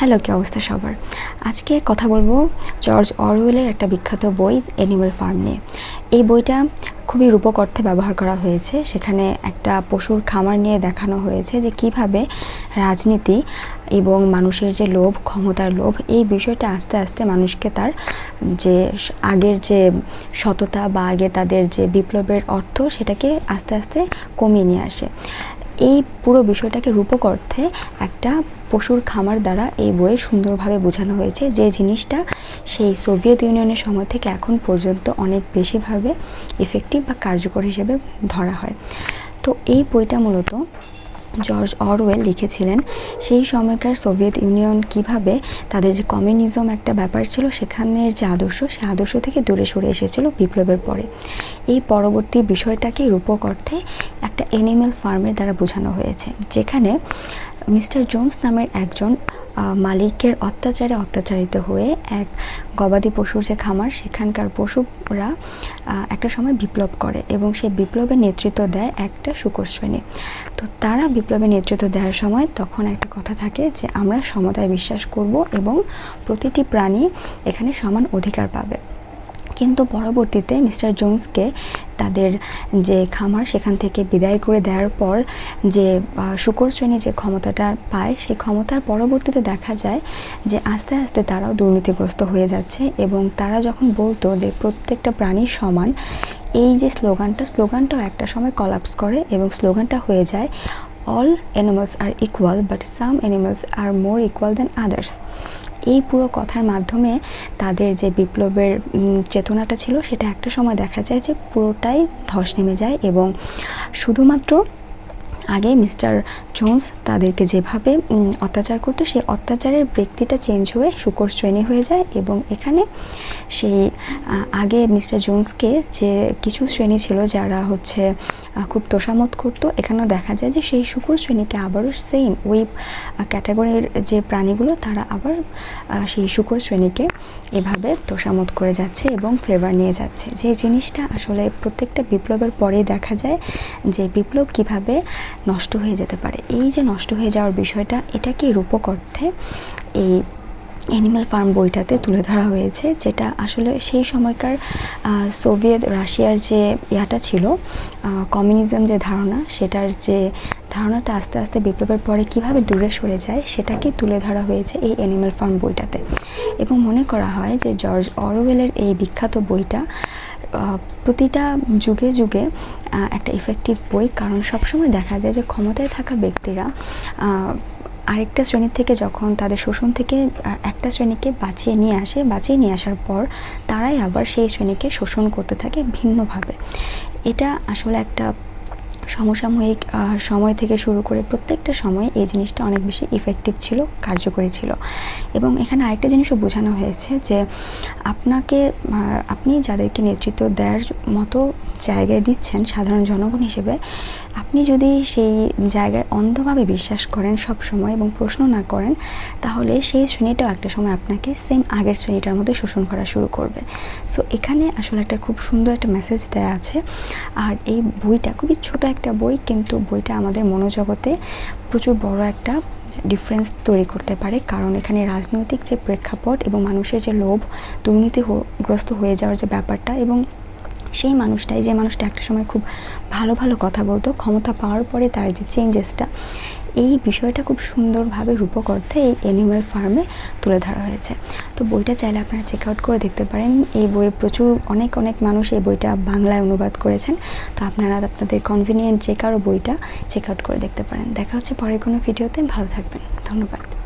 Hello, কি অবস্থা সবার? আজকে কথা বলব জর্জ অরওয়েলের একটা বিখ্যাত বই অ্যানিমাল ফার্ম নিয়ে। এই বইটা খুবই রূপক অর্থে ব্যবহার করা হয়েছে। সেখানে একটা পশুর খামার নিয়ে দেখানো হয়েছে যে কীভাবে রাজনীতি এবং মানুষের যে লোভ, ক্ষমতার লোভ, এই বিষয়টা আস্তে আস্তে মানুষকে তার যে আগের যে সততা বা আগে তাদের যে বিপ্লবের অর্থ, সেটাকে আস্তে আস্তে কমিয়ে নিয়ে আসে। এই পুরো বিষয়টাকে রূপক অর্থে একটা পশুর খামার দ্বারা এই বইয়ে সুন্দরভাবে বোঝানো হয়েছে। যে জিনিসটা সেই সোভিয়েত ইউনিয়নের সময় থেকে এখন পর্যন্ত অনেক বেশিভাবে এফেক্টিভ বা কার্যকর হিসেবে ধরা হয়। তো এই বইটা মূলত জর্জ অরওয়েল লিখেছিলেন, সেই সময়কার সোভিয়েত ইউনিয়ন কীভাবে তাদের যে কমিউনিজম একটা ব্যাপার ছিল, সেখানের যে আদর্শ, সে আদর্শ থেকে দূরে সরে এসেছিল বিপ্লবের পরে। এই পরবর্তী বিষয়টাকে রূপক অর্থে একটা এনিম্যাল ফার্মের দ্বারা বোঝানো হয়েছে, যেখানে মিস্টার জোন্স নামের একজন মালিকের অত্যাচারে অত্যাচারিত হয়ে এক গবাদি পশুর যে খামার, সেখানকার পশুরা একটা সময় বিপ্লব করে এবং সেই বিপ্লবের নেতৃত্ব দেয় একটা শুকর শ্রেণি তো তারা বিপ্লবের নেতৃত্ব দেওয়ার সময় তখন একটা কথা থাকে যে, আমরা সমতায় বিশ্বাস করব এবং প্রতিটি প্রাণী এখানে সমান অধিকার পাবে। কিন্তু পরবর্তীতে মিস্টার জোন্সকে তাদের যে খামার, সেখান থেকে বিদায় করে দেওয়ার পর যে শুকর শ্রেণি যে ক্ষমতাটা পায়, সেই ক্ষমতার পরবর্তীতে দেখা যায় যে আস্তে আস্তে তারাও দুর্নীতিগ্রস্ত হয়ে যাচ্ছে এবং তারা যখন বলতো যে প্রত্যেকটা প্রাণী সমান, এই যে স্লোগানটা, স্লোগানটাও একটা সময় কলাপস করে এবং স্লোগানটা হয়ে যায় all animals are equal but some animals are more equal than others এই পুরো কথার মাধ্যমে তাদের যে বিপ্লবের চেতনাটা ছিল, সেটা একটা সময় দেখা যায় যে পুরোটাই ধস নেমে যায় এবং শুধুমাত্র আগে মিস্টার জোন্স তাদেরকে যেভাবে অত্যাচার করতো, সেই অত্যাচারের ব্যক্তিটা চেঞ্জ হয়ে শুকর শ্রেণি হয়ে যায় এবং এখানে সেই আগে মিস্টার জোন্সকে যে কিছু শ্রেণি ছিল যারা হচ্ছে খুব তোষামত করতো, এখানেও দেখা যায় যে সেই শুকর শ্রেণীকে আবারও সেম ওই ক্যাটাগরির যে প্রাণীগুলো, তারা আবার সেই শুকর শ্রেণীকে এভাবে তোষামত করে যাচ্ছে এবং ফেভার নিয়ে যাচ্ছে। যে জিনিসটা আসলে প্রত্যেকটা বিপ্লবের পরেই দেখা যায় যে বিপ্লব কীভাবে নষ্ট হয়ে যেতে পারে। এই যে নষ্ট হয়ে যাওয়ার বিষয়টা, এটাকে রূপক অর্থে এই অ্যানিম্যাল ফার্ম বইটাতে তুলে ধরা হয়েছে, যেটা আসলে সেই সময়কার সোভিয়েত রাশিয়ার যে ইয়াটা ছিল কমিউনিজম যে ধারণা, সেটার যে ধারণাটা আস্তে আস্তে বিপ্লবের পরে কীভাবে দূরে সরে যায়, সেটাকে তুলে ধরা হয়েছে এই অ্যানিম্যাল ফার্ম বইটাতে। এবং মনে করা হয় যে জর্জ অরওয়েলের এই বিখ্যাত বইটা প্রতিটা যুগে যুগে একটা ইফেক্টিভ বই। কারণ সবসময় দেখা যায় যে ক্ষমতায় থাকা ব্যক্তিরা আরেকটা শ্রেণির থেকে যখন তাদের শোষণ থেকে একটা শ্রেণীকে বাঁচিয়ে নিয়ে আসে, বাঁচিয়ে নিয়ে আসার পর তারাই আবার সেই শ্রেণীকে শোষণ করতে থাকে ভিন্নভাবে। এটা আসলে একটা সমসাময়িক সময় থেকে শুরু করে প্রত্যেকটা সময়ে এই জিনিসটা অনেক বেশি ইফেক্টিভ ছিল, কার্যকরী ছিল। এবং এখানে আরেকটা জিনিসও বোঝানো হয়েছে যে, আপনাকে আপনি যাদেরকে নেতৃত্ব দেওয়ার মতো জায়গায় দিচ্ছেন সাধারণ জনগণ হিসেবে, আপনি যদি সেই জায়গায় অন্ধভাবে বিশ্বাস করেন সব সময় এবং প্রশ্ন না করেন, তাহলে সেই শ্রেণীটাও একটা সময় আপনাকে সেম আগের শ্রেণীটার মধ্যে শোষণ করা শুরু করবে। সো এখানে আসলে একটা খুব সুন্দর একটা মেসেজ দেওয়া আছে। আর এই বইটা খুবই ছোট একটা বই, কিন্তু বইটা আমাদের মনোজগতে প্রচুর বড় একটা ডিফারেন্স তৈরি করতে পারে। কারণ এখানে রাজনৈতিক যে প্রেক্ষাপট এবং মানুষের যে লোভ দুর্নীতিগ্রস্ত হয়ে যাওয়ার যে ব্যাপারটা এবং সেই মানুষটাই, যে মানুষটা একটা সময় খুব ভালো ভালো কথা বলতো, ক্ষমতা পাওয়ার পরে তার যে চেঞ্জেসটা এই বিষয়টা খুব সুন্দরভাবে রূপক অর্থে এই অ্যানিম্যাল ফার্মে তুলে ধরা হয়েছে। তো বইটা চাইলে আপনারা চেক আউট করে দেখতে পারেন। এই বইয়ে প্রচুর, অনেক অনেক মানুষ এই বইটা বাংলায় অনুবাদ করেছেন। তো আপনারা আপনাদের কনভিনিয়েন্ট যে কারও বইটা চেক আউট করে দেখতে পারেন। দেখা হচ্ছে পরে কোনো ভিডিওতে ভালো থাকবেন। ধন্যবাদ।